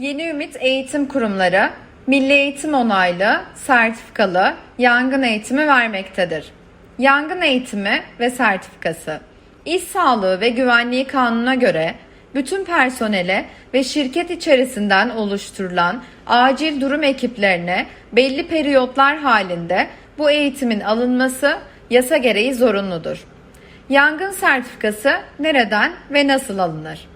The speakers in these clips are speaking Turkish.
Yeni Ümit Eğitim Kurumları Milli Eğitim onaylı, sertifikalı yangın eğitimi vermektedir. Yangın eğitimi ve sertifikası İş Sağlığı ve Güvenliği Kanunu'na göre bütün personele ve şirket içerisinden oluşturulan acil durum ekiplerine belli periyotlar halinde bu eğitimin alınması yasa gereği zorunludur. Yangın sertifikası nereden ve nasıl alınır?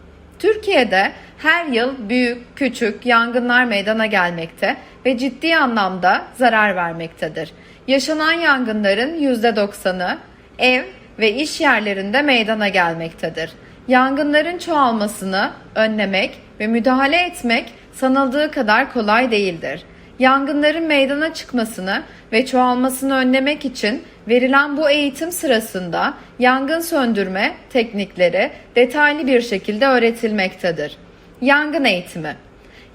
Türkiye'de her yıl büyük, küçük yangınlar meydana gelmekte ve ciddi anlamda zarar vermektedir. Yaşanan yangınların %90'ı ev ve iş yerlerinde meydana gelmektedir. Yangınların çoğalmasını önlemek ve müdahale etmek sanıldığı kadar kolay değildir. Yangınların meydana çıkmasını ve çoğalmasını önlemek için verilen bu eğitim sırasında yangın söndürme teknikleri detaylı bir şekilde öğretilmektedir. Yangın eğitimi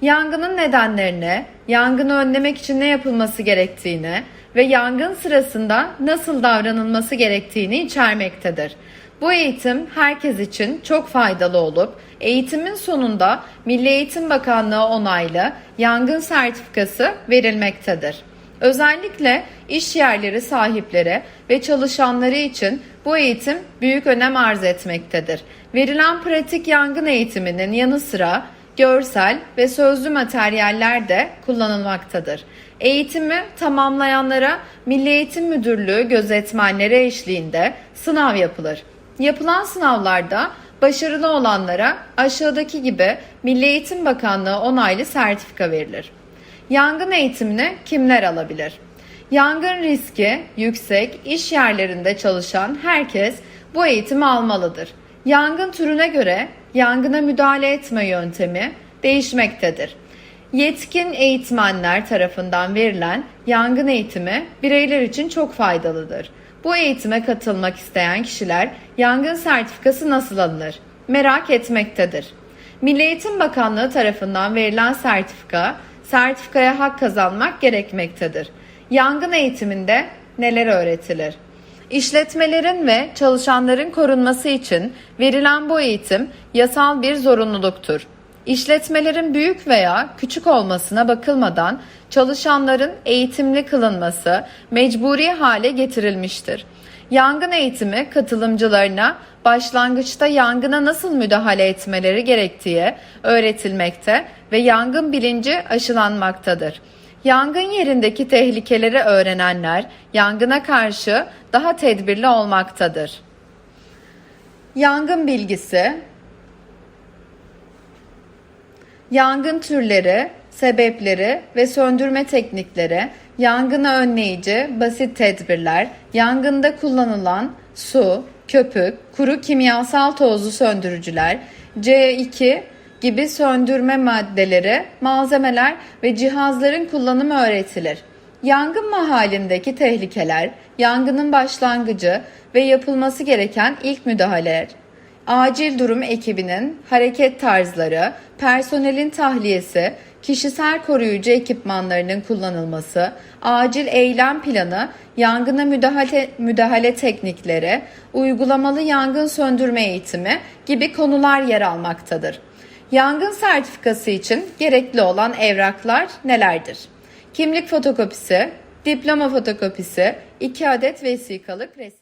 Yangının nedenlerini, yangını önlemek için ne yapılması gerektiğini ve yangın sırasında nasıl davranılması gerektiğini içermektedir. Bu eğitim herkes için çok faydalı olup eğitimin sonunda Milli Eğitim Bakanlığı onaylı yangın sertifikası verilmektedir. Özellikle iş yerleri sahipleri ve çalışanları için bu eğitim büyük önem arz etmektedir. Verilen pratik yangın eğitiminin yanı sıra görsel ve sözlü materyaller de kullanılmaktadır. Eğitimi tamamlayanlara Milli Eğitim Müdürlüğü gözetmenleri eşliğinde sınav yapılır. Yapılan sınavlarda başarılı olanlara aşağıdaki gibi Milli Eğitim Bakanlığı onaylı sertifika verilir. Yangın eğitimini kimler alabilir? Yangın riski yüksek iş yerlerinde çalışan herkes bu eğitimi almalıdır. Yangın türüne göre yangına müdahale etme yöntemi değişmektedir. Yetkin eğitmenler tarafından verilen yangın eğitimi bireyler için çok faydalıdır. Bu eğitime katılmak isteyen kişiler yangın sertifikası nasıl alınır? Merak etmektedir. Milli Eğitim Bakanlığı tarafından verilen sertifika, sertifikaya hak kazanmak gerekmektedir. Yangın eğitiminde neler öğretilir? İşletmelerin ve çalışanların korunması için verilen bu eğitim yasal bir zorunluluktur. İşletmelerin büyük veya küçük olmasına bakılmadan çalışanların eğitimli kılınması mecburi hale getirilmiştir. Yangın eğitimi katılımcılarına başlangıçta yangına nasıl müdahale etmeleri gerektiği öğretilmekte ve yangın bilinci aşılanmaktadır. Yangın yerindeki tehlikeleri öğrenenler yangına karşı daha tedbirli olmaktadır. Yangın bilgisi Yangın türleri, sebepleri ve söndürme teknikleri, yangını önleyici basit tedbirler, yangında kullanılan su, köpük, kuru kimyasal tozlu söndürücüler, C2 gibi söndürme maddeleri, malzemeler ve cihazların kullanımı öğretilir. Yangın mahallindeki tehlikeler, yangının başlangıcı ve yapılması gereken ilk müdahaleler, acil durum ekibinin hareket tarzları, personelin tahliyesi, kişisel koruyucu ekipmanlarının kullanılması, acil eylem planı, yangına müdahale, müdahale teknikleri, uygulamalı yangın söndürme eğitimi gibi konular yer almaktadır. Yangın sertifikası için gerekli olan evraklar nelerdir? Kimlik fotokopisi, diploma fotokopisi, 2 adet vesikalık resim.